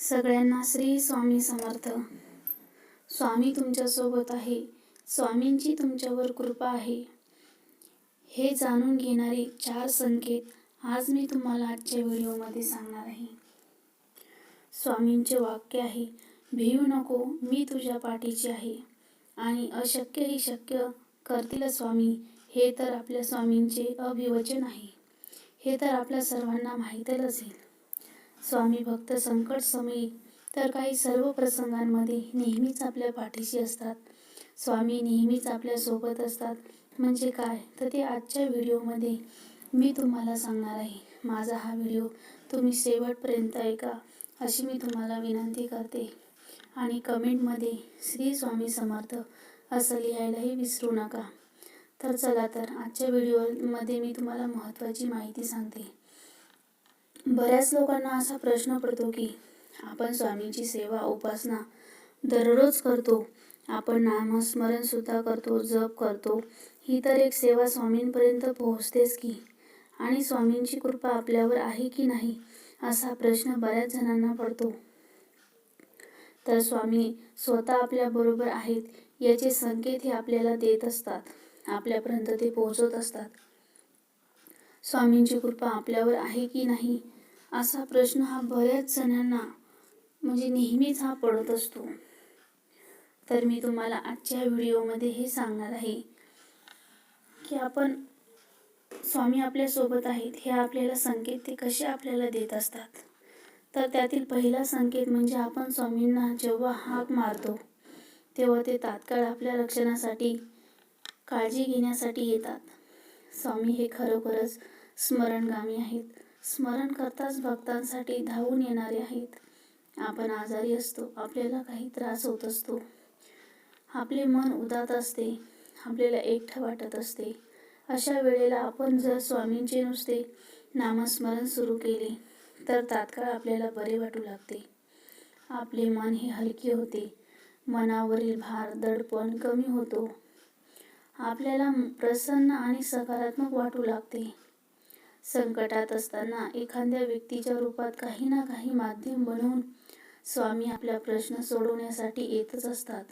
सगळ्यांना श्री स्वामी समर्थ. स्वामी तुमच्यासोबत आहे. स्वामींची तुमच्यावर कृपा आहे. हे जाणून घेणारे चार संकेत आज मी तुम्हाला आजच्या व्हिडिओमध्ये सांगणार आहे. स्वामींचे वाक्य आहे भिऊ नको मी तुझ्या पाठीची आहे. आणि अशक्य ही शक्य करतील स्वामी हे तर आपल्या स्वामींचे अभिवचन आहे. हे तर आपल्या सर्वांना माहीतच असेल. स्वामी भक्त संकट समयी तर काही सर्व प्रसंगांमध्ये नेहमीच आपल्या पाठीशी असतात. स्वामी नेहमीच आपल्यासोबत असतात. म्हणजे काय? तर ते आजच्या व्हिडिओमध्ये मी तुम्हाला सांगणार आहे. माझा हा व्हिडिओ तुम्ही शेवटपर्यंत ऐका अशी मी तुम्हाला विनंती करते. आणि कमेंटमध्ये श्री स्वामी समर्थ असं लिहायलाही विसरू नका. तर चला तर आजच्या व्हिडिओमध्ये मी तुम्हाला महत्त्वाची माहिती सांगते. बऱ्याच लोकांना असा प्रश्न पडतो की आपण स्वामींची सेवा उपासना दररोज करतो. आपण नामस्मरण सुद्धा करतो जप करतो. ही तर एक सेवा स्वामींपर्यंत पोहोचतेच की. आणि स्वामींची कृपा आपल्यावर आहे की नाही असा प्रश्न बऱ्याच जणांना पडतो. तर स्वामी स्वतः आपल्याबरोबर आहेत याचे संकेत हे आपल्याला देत असतात. आपल्यापर्यंत ते पोहोचत असतात. स्वामींची कृपा आपल्यावर आहे की नाही? असा प्रश्न हा बऱ्याच जणांना म्हणजे नेहमीच हा पडत असतो. तर मी तुम्हाला आजच्या व्हिडिओमध्ये हे सांगणार आहे की आपण स्वामी आपल्यासोबत आहेत हे आपल्याला संकेत ते कसे आपल्याला देत असतात? तर त्यातील पहिला संकेत म्हणजे आपण स्वामींना जेव्हा हाक मारतो तेव्हा ते तात्काळ आपल्या रक्षणासाठी काळजी घेण्यासाठी येतात. स्वामी हे खरोखरच स्मरणगामी आहेत. स्मरण करताच भक्तांसाठी धावून येणारे आहेत. आपण आजारी असतो आपल्याला काही त्रास होत असतो. आपले मन उदात असते आपल्याला एकटं वाटत असते. अशा वेळेला आपण जर स्वामींचे नुसते नामस्मरण सुरू केले तर तात्काळ आपल्याला बरे वाटू लागते. आपले मन हे हलके होते. मनावरील भार दडपण कमी होतो. आपल्याला प्रसन्न आणि सकारात्मक वाटू लागते. संकटात असताना एखाद्या व्यक्तीच्या रूपात काही ना काही माध्यम बनवून स्वामी आपला प्रश्न सोडवण्यासाठी येतच असतात.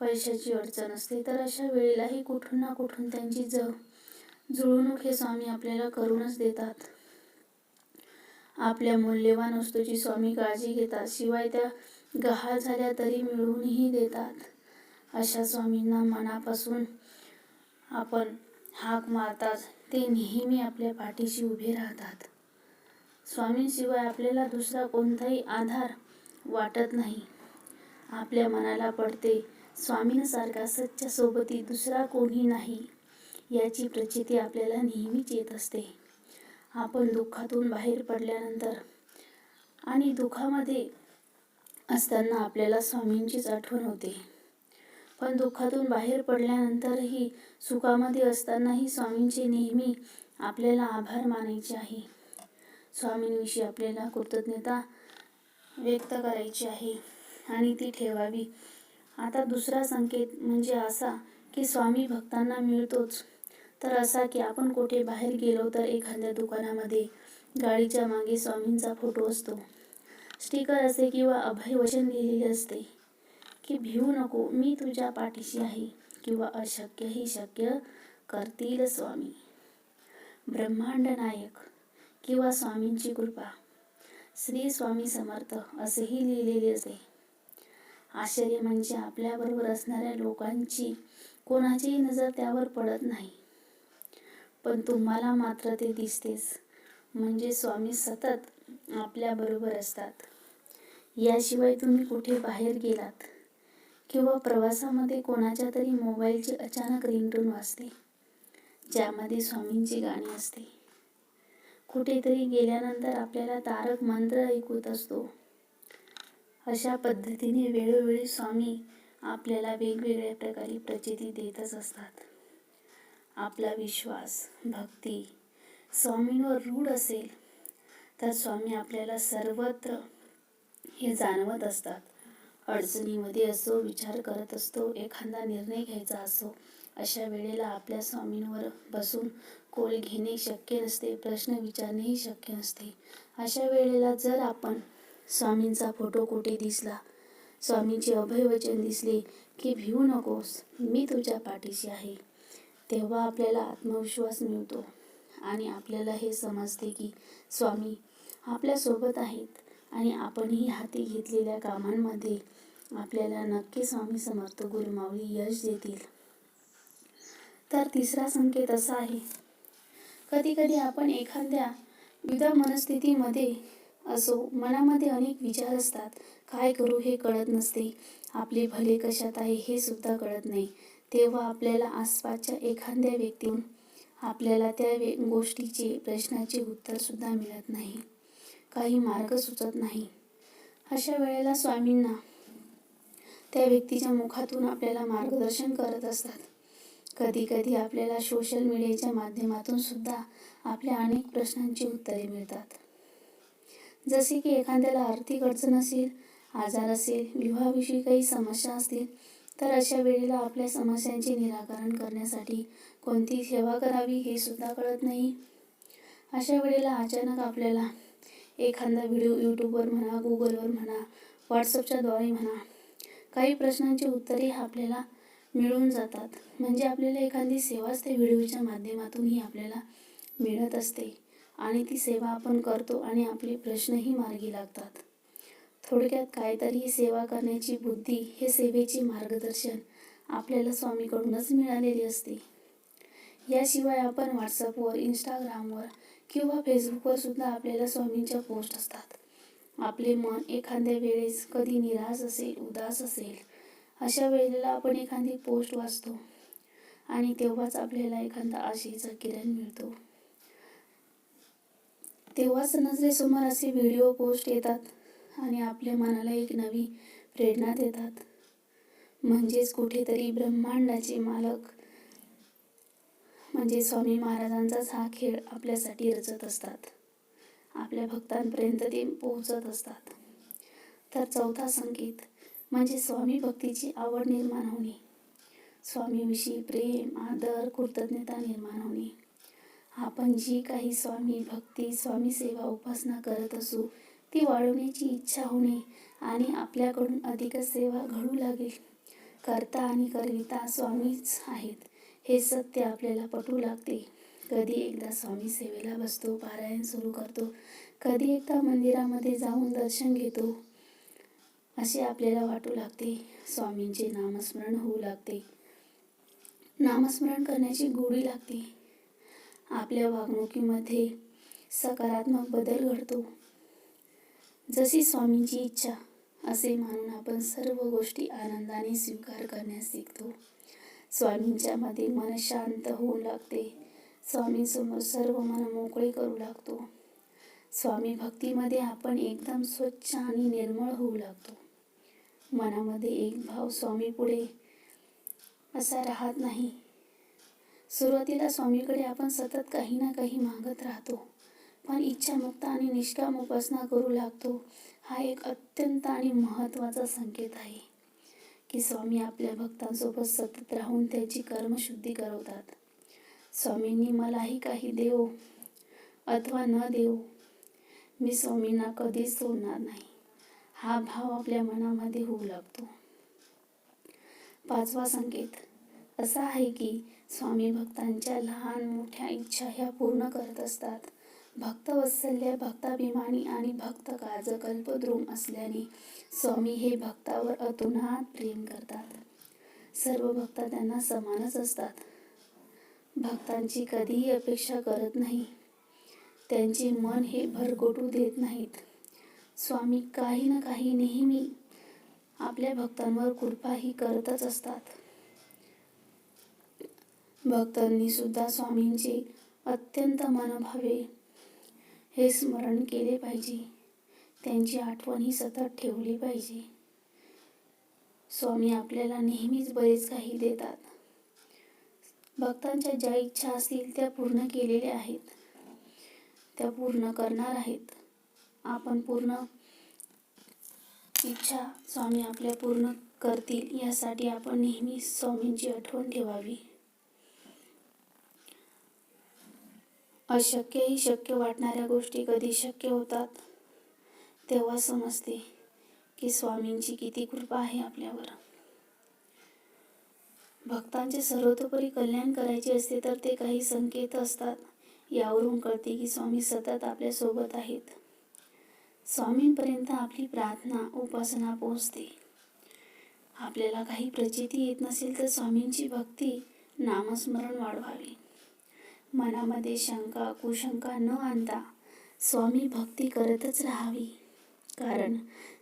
पैशाची अडचण असते तर अशा वेळेलाही कुठून ना कुठून त्यांची ज जुळवणूक हे स्वामी आपल्याला करूनच देतात. आपल्या मूल्यवान वस्तूची स्वामी काळजी घेतात शिवाय त्या गहाळ झाल्या तरी मिळवूनही देतात. अशा स्वामींना मनापासून आपण हाक मारतात. ते नेहमी आपल्या पाठीशी उभे राहतात. स्वामींशिवाय आपल्याला दुसरा कोणताही आधार वाटत नाही. आपल्या मनाला पडते स्वामींसारखा सच्च्या सोबती दुसरा कोणी नाही याची प्रचिती आपल्याला नेहमीच येत असते. आपण दुःखातून बाहेर पडल्यानंतर आणि दुःखामध्ये असताना आपल्याला स्वामींचीच आठवण होते. पण दुःखातून बाहेर पडल्यानंतरही सुखामध्ये असतानाही स्वामींचे नेहमी आपल्याला आभार मानायचे आहे. स्वामींविषयी आपल्याला कृतज्ञता व्यक्त करायची आहे आणि ती ठेवावी. आता दुसरा संकेत म्हणजे असा की स्वामी भक्तांना मिळतोच. तर असा की आपण कुठे बाहेर गेलो तर एखाद्या दुकानामध्ये गाडीच्या मागे स्वामींचा फोटो असतो. स्टिकर असे किंवा अभयवचन लिहिलेले असते. की भिवू नको मी तुझ्या पाठीशी आहे किंवा अशक्यही शक्य करतील स्वामी. ब्रह्मांड नायक किंवा स्वामींची कृपा. श्री स्वामी समर्थ असेही लिहिलेले असते आश्चर्य म्हणजे आपल्याबरोबर असणाऱ्या लोकांची कोणाचीही नजर त्यावर पडत नाही. पण तुम्हाला मात्र ते दिसतेच. म्हणजे स्वामी सतत आपल्याबरोबर असतात. याशिवाय तुम्ही कुठे बाहेर गेलात? किंवा प्रवासामध्ये कोणाच्या तरी मोबाईलची अचानक रिंगटोन वाजते ज्यामध्ये स्वामींची गाणी असते. कुठेतरी गेल्यानंतर आपल्याला तारक मंत्र ऐकूत असतो. अशा पद्धतीने वेळोवेळी स्वामी आपल्याला वेगवेगळ्या प्रकारे प्रचिती देतच असतात. आपला विश्वास भक्ती स्वामींवर रूढ असेल तर स्वामी आपल्याला सर्वत्र हे जाणवत असतात. अडचणीमध्ये असो विचार करत असतो एखादा निर्णय घ्यायचा असो अशा वेळेला आपल्या स्वामींवर बसून कोल घेणे शक्य नसते प्रश्न विचारणेही शक्य नसते. अशा वेळेला जर आपण स्वामींचा फोटो कुठे दिसला स्वामींचे अभयवचन दिसले की भिवू नकोस मी तुझ्या पाठीशी आहे तेव्हा आपल्याला आत्मविश्वास मिळतो आणि आपल्याला हे समजते की स्वामी आपल्यासोबत आहेत. आणि आपणही हाती घेतलेल्या कामांमध्ये आपल्याला नक्की स्वामी समर्थ गुरुमावळी यश देतील. तर तिसरा संकेत असा आहे कधी कधी आपण एखाद्या विधा मनस्थितीमध्ये असो मनामध्ये अनेक विचार असतात काय करू हे कळत नसते आपले भले कशात आहे हे सुद्धा कळत नाही. तेव्हा आपल्याला आसपासच्या एखाद्या व्यक्तीहून आपल्याला त्या वे गोष्टीचे प्रश्नाचे उत्तरसुद्धा मिळत नाही. काही मार्ग सुचत नाही. अशा वेळेला स्वामींना त्या व्यक्तीच्या मुखातून आपल्याला मार्गदर्शन करत असतात. कधी कधी आपल्याला सोशल मीडियाच्या माध्यमातून सुद्धा आपल्या अनेक प्रश्नांची उत्तरे मिळतात. जसे की एखाद्याला आर्थिक अडचण असेल आजार असेल विवाहाविषयी काही समस्या असतील तर अशा वेळेला आपल्या समस्यांचे निराकरण करण्यासाठी कोणती सेवा करावी हे सुद्धा कळत नाही. अशा वेळेला अचानक आपल्याला एखादा व्हिडिओ यूट्यूबवर म्हणा गुगलवर म्हणा व्हॉट्सअपच्या द्वारे म्हणा काही प्रश्नांची उत्तरे आपल्याला मिळून जातात. म्हणजे आपल्याला एखादी सेवाच त्या व्हिडिओच्या माध्यमातूनही आपल्याला मिळत असते आणि ती सेवा आपण करतो आणि आपले प्रश्नही मार्गी लागतात. थोडक्यात काहीतरी सेवा करण्याची बुद्धी हे सेवेचे मार्गदर्शन आपल्याला स्वामीकडूनच मिळालेली असते. याशिवाय आपण व्हॉट्सअपवर इंस्टाग्रामवर किंवा फेसबुकवर सुद्धा आपल्याला स्वामींच्या पोस्ट असतात. आपले मन एखाद्या वेळेस कधी निराश असेल उदास असेल अशा वेळेला आपण एखादी पोस्ट वाचतो. आणि तेव्हाच आपल्याला एखादा आशेचा किरण मिळतो. तेव्हाच नजरेसमोर असे व्हिडिओ पोस्ट येतात आणि आपल्या मनाला एक नवी प्रेरणा देतात. म्हणजेच कुठेतरी ब्रह्मांडाचे मालक म्हणजे स्वामी महाराजांचाच हा खेळ आपल्यासाठी रचत असतात. आपल्या भक्तांपर्यंत ते पोहोचत असतात. तर चौथा संकेत म्हणजे स्वामी भक्तीची आवड निर्माण होणे. स्वामीविषयी प्रेम आदर कृतज्ञता निर्माण होणे. आपण जी काही स्वामी भक्ती स्वामी सेवा उपासना करत असू ती वाढवण्याची इच्छा होणे आणि आपल्याकडून अधिक सेवा घडू लागेल. करता आणि करविता स्वामीच आहेत. हे सत्य आपल्याला पटू लागते. कधी एकदा स्वामी सेवेला बसतो पारायण सुरू करतो. कधी एकदा मंदिरामध्ये जाऊन दर्शन घेतो. असे आपल्याला वाटू लागते. स्वामींचे नामस्मरण होऊ लागते. नामस्मरण करण्याची गोडी लागते. आपल्या वागणुकीमध्ये सकारात्मक बदल घडतो. जशी स्वामींची इच्छा असे मानून आपण सर्व गोष्टी आनंदाने स्वीकार करण्यास शिकतो. स्वामींच्या मध्ये मन शांत होऊ लागते. स्वामींसमोर सर्व मन मोकळे करू लागतो. स्वामी भक्तीमध्ये आपण एकदम स्वच्छ आणि निर्मळ होऊ लागतो. मनामध्ये एक भाव स्वामी पुढे असा राहत नाही. सुरुवातीला स्वामीकडे आपण सतत काही ना काही मागत राहतो. पण इच्छामुक्त आणि निष्काम उपासना करू लागतो. हा एक अत्यंत आणि महत्त्वाचा संकेत आहे. की स्वामी आपल्या भक्तांसोबत सतत राहून त्याची कर्मशुद्धी करवतात. स्वामींनी मलाही काही देव अथवा न देव मी स्वामींना कधीच सोडणार नाही. हा भाव आपल्या मनामध्ये होऊ लागतो. पाचवा संकेत असा आहे की स्वामी भक्तांच्या लहान मोठ्या इच्छा ह्या पूर्ण करत असतात. भक्तवत्सल्य भक्ताभिमानी आणि भक्त काज कल्पद्रुम असल्याने स्वामी हे भक्तावर अतुनात प्रेम करतात. सर्व भक्त त्यांना समानच असतात. भक्तांची कधीही अपेक्षा करत नाही. त्यांचे मन हे भरगोटू देत नाहीत. स्वामी काही ना काही नेहमी आपल्या भक्तांवर कृपाही करतच असतात. भक्तांनी सुद्धा स्वामींचे अत्यंत मनभावे हे स्मरण केले पाहिजे. त्यांची आठवण ही सतत ठेवली पाहिजे. स्वामी आपल्याला नेहमीच बरेच काही देतात. भक्तांच्या ज्या इच्छा असतील त्या पूर्ण केलेल्या आहेत. त्या पूर्ण करणार आहेत. आपण पूर्ण इच्छा स्वामी आपल्या पूर्ण करतील यासाठी आपण नेहमी स्वामींची आठवण ठेवावी. अशक्यही शक्य वाटणाऱ्या गोष्टी कधी शक्य होतात? तेव्हा समजते की स्वामींची किती कृपा आहे आपल्यावर. भक्तांचे सर्वतोपरी कल्याण करायचे असते तर ते काही संकेत असतात. यावरून कळते की स्वामी सतत आपल्यासोबत आहेत. स्वामींपर्यंत आपली प्रार्थना उपासना पोहोचते. आपल्याला काही प्रचिती येत नसेल तर स्वामींची भक्ती नामस्मरण वाढवावी. मनामध्ये शंका कुशंका न आणता स्वामी भक्ती करतच राहावी. कारण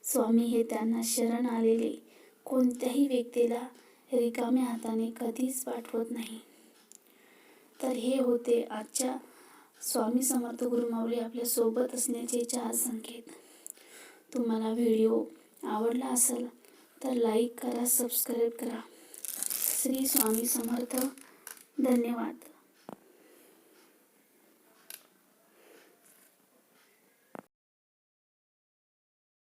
स्वामी हे त्यांना शरण आलेले कोणत्याही व्यक्तीला रिकाम्या हाताने कधीच पाठवत नाही. तर हे होते आजच्या स्वामी समर्थ गुरुमाऊली आपल्यासोबत असण्याचे चार संकेत. तुम्हाला व्हिडिओ आवडला असेल तर लाईक करा सबस्क्राईब करा. श्री स्वामी समर्थ. धन्यवाद.